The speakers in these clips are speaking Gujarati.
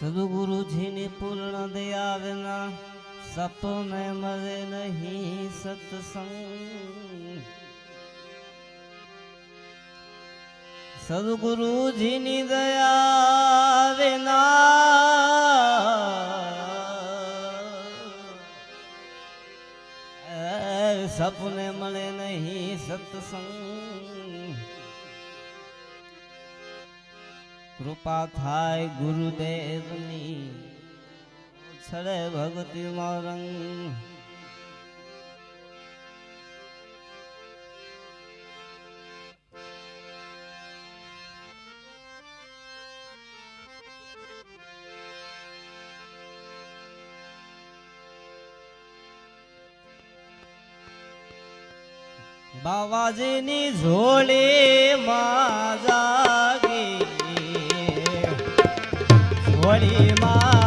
સદગુરુજીની પૂર્ણ દયા વિના સપને મરે નહીં સત્સંગ. સદગુરુજીની દયા વિના સપને મળે નહીં સત્સંગ. કૃપા થાય ગુરુદેવની. છડે ભક્તિ રંગ બાવાજીની ઝોળી માં ઝોળી માં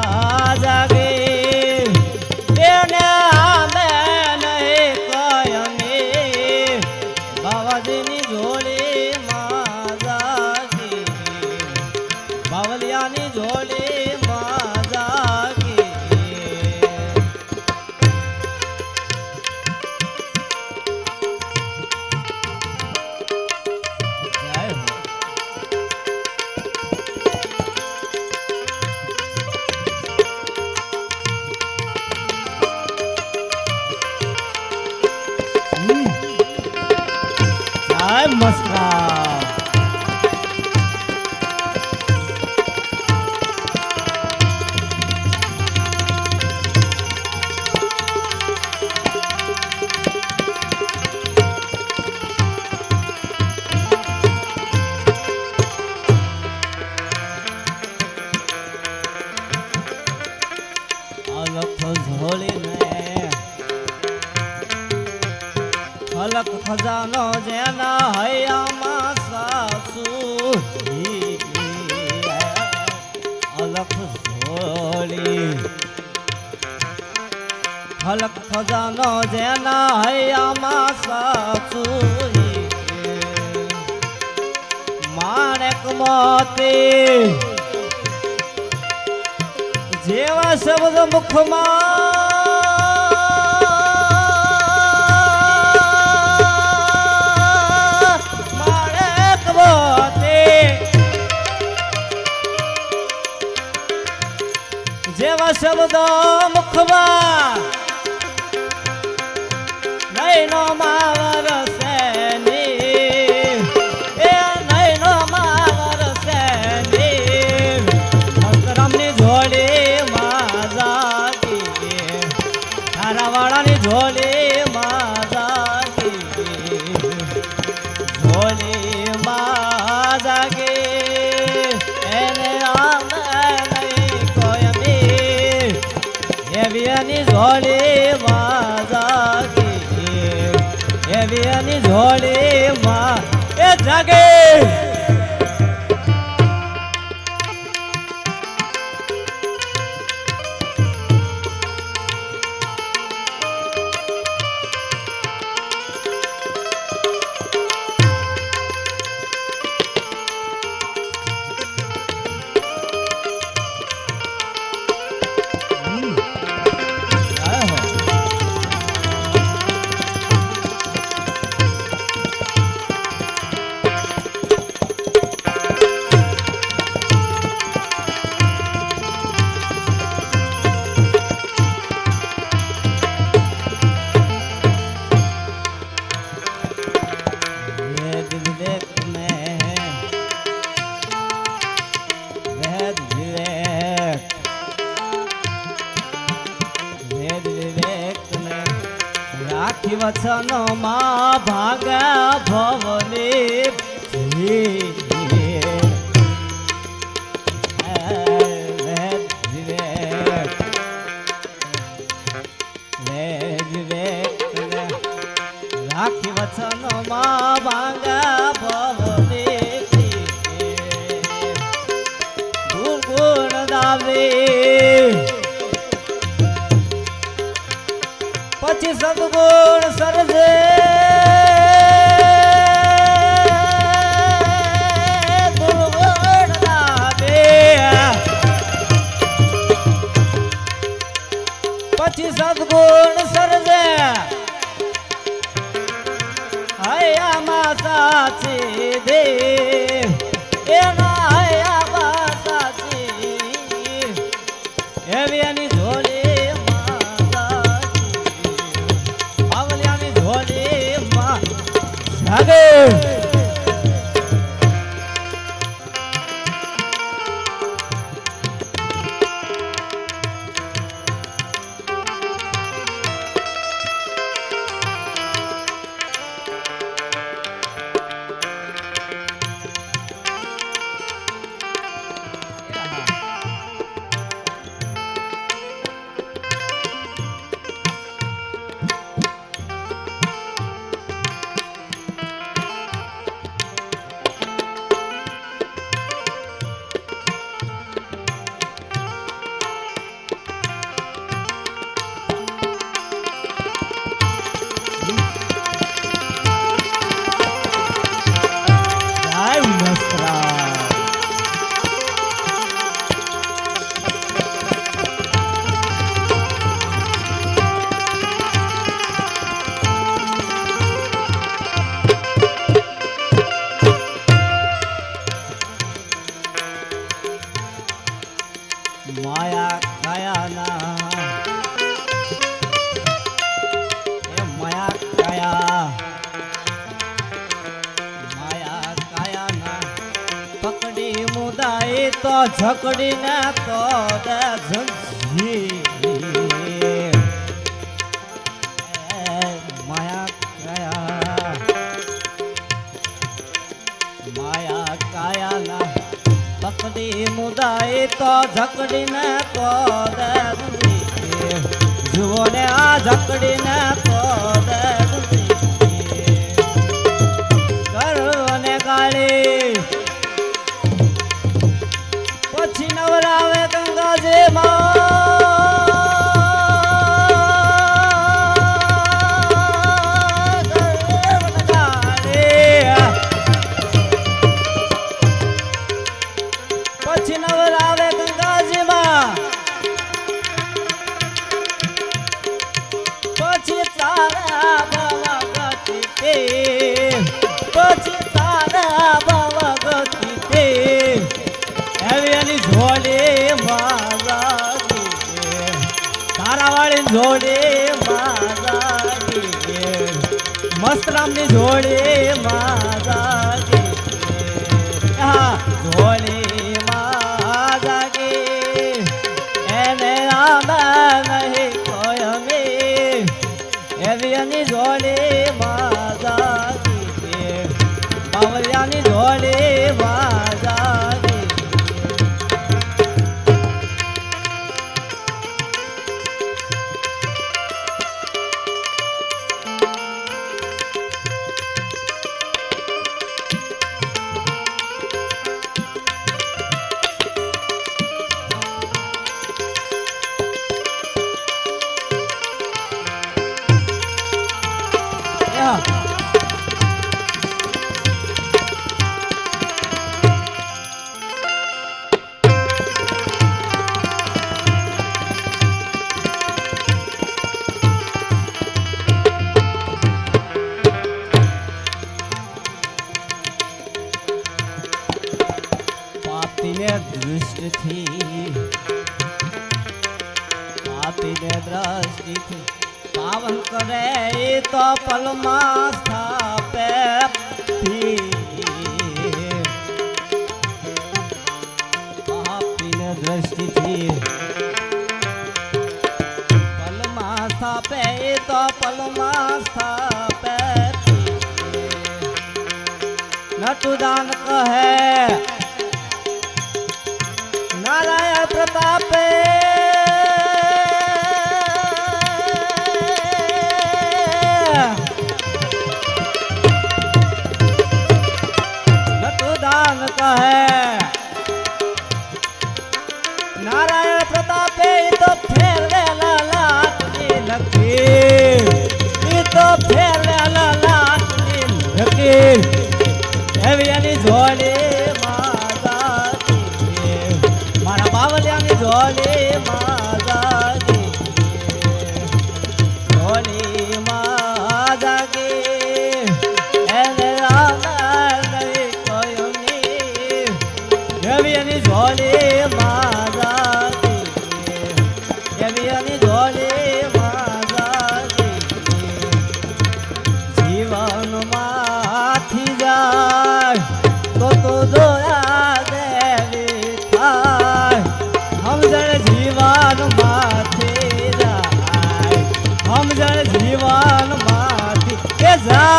અલખ ખજાનો જેના હૈયામાં સાસુ અલખ ઝોલી અલખ ખજાનો જેના હૈયામાં સાસુ માણેક મોતી જેવા શબ્દ મુખમાં શબ્દ મુખમાં રાખી વચનો માં ભાગા ભવની સદગુણ સર્જે. પકડીને તો માયા કયા. માયા કાયા ના પકડી મુદાઈ તો ઝકડીને તો જુઓ ને આ ઝકડીને જોડે મસ્તરામની જોડે મારા જોડે મારા એને રામા નહીં કોઈ અમે. જોડે વીર હે વિયાની જોડી जा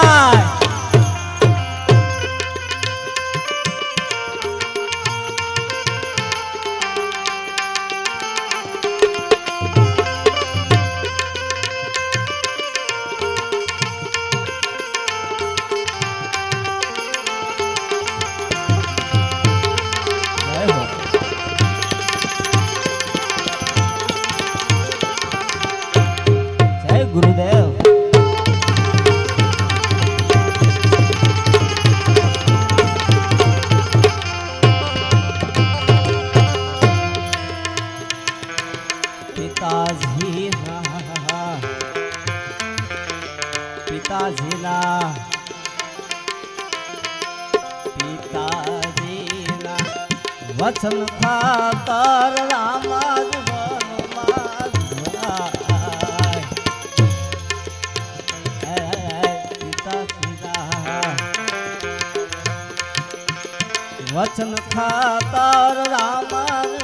નહીં પિતા ઝેલા પિતા ઝેલા વચન ખાતર રામા વચન ખાતર રામા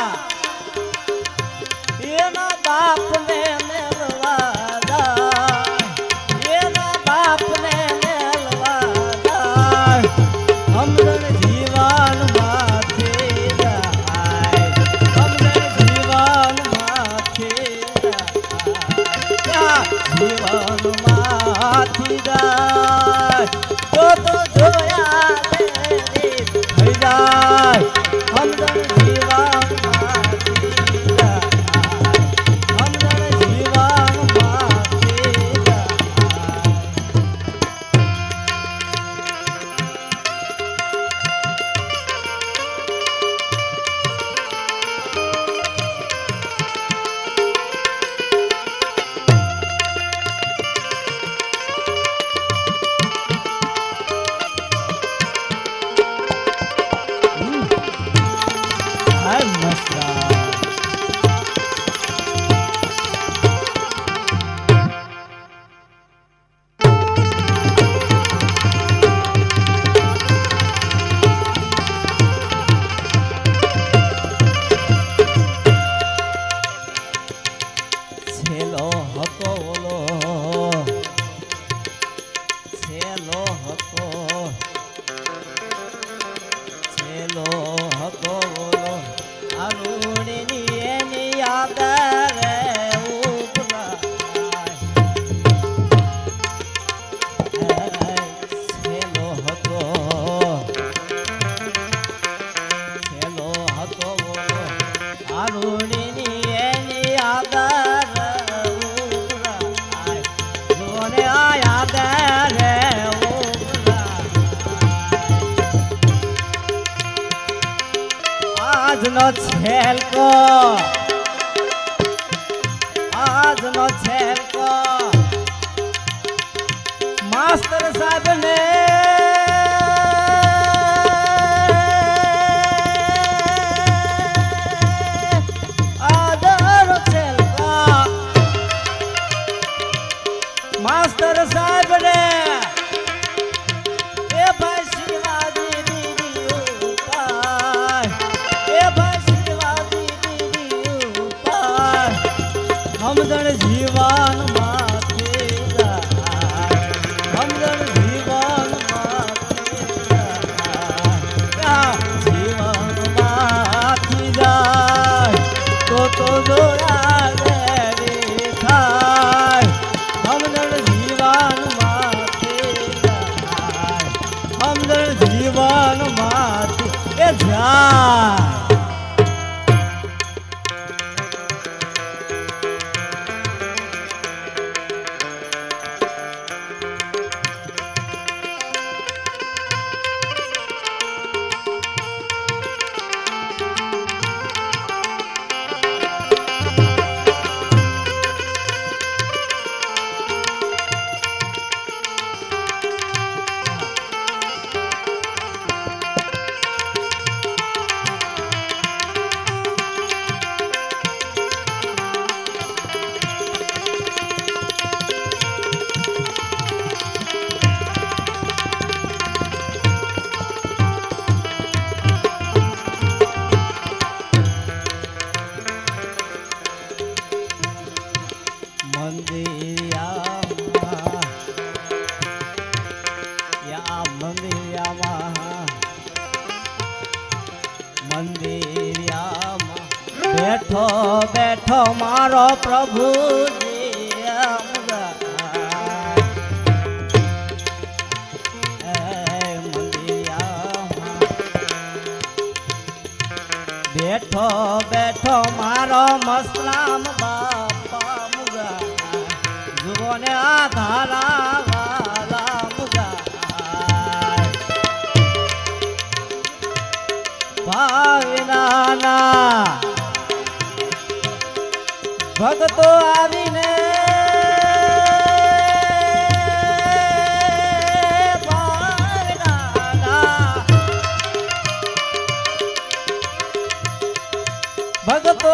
આજનો છેલકો. આજનો છેલકો. માસ્તર સાહેબ ને બેઠો બેઠો મારો પ્રભુ બેઠો બેઠો મારો મસલામ બાપા મુગા જુઓને આ ધારા વાલા મુગા ભાવના ભક્તો આવીને ભગતો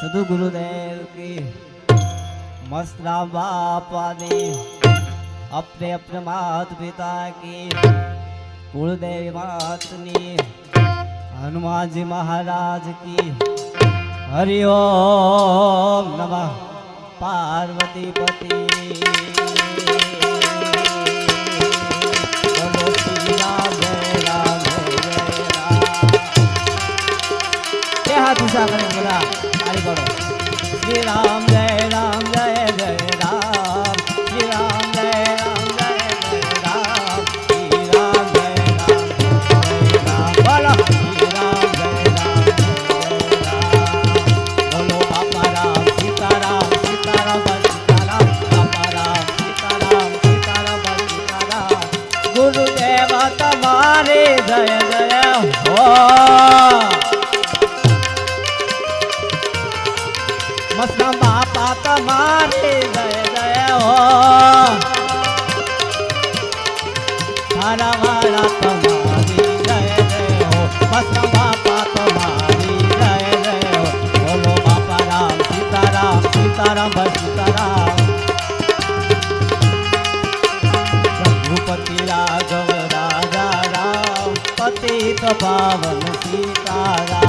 સદુ ગુરુદેવ કી મસ્ત રામ બાપા ને અપને અપને માત પિતા કી કુળદેવ માતની હનુમાનજી મહારાજ કી હરિ ઓમ નમઃ પાર્વતી પતિ. મુસાફરી બોલા. શ્રી રામ જય पावन सीतारा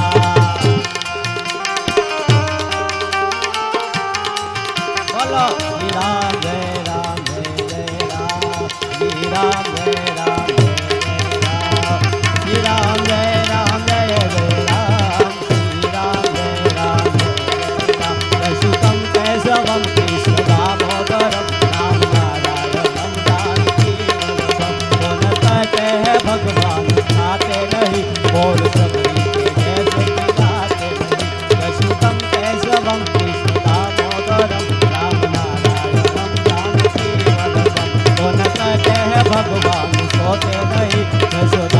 Gracias.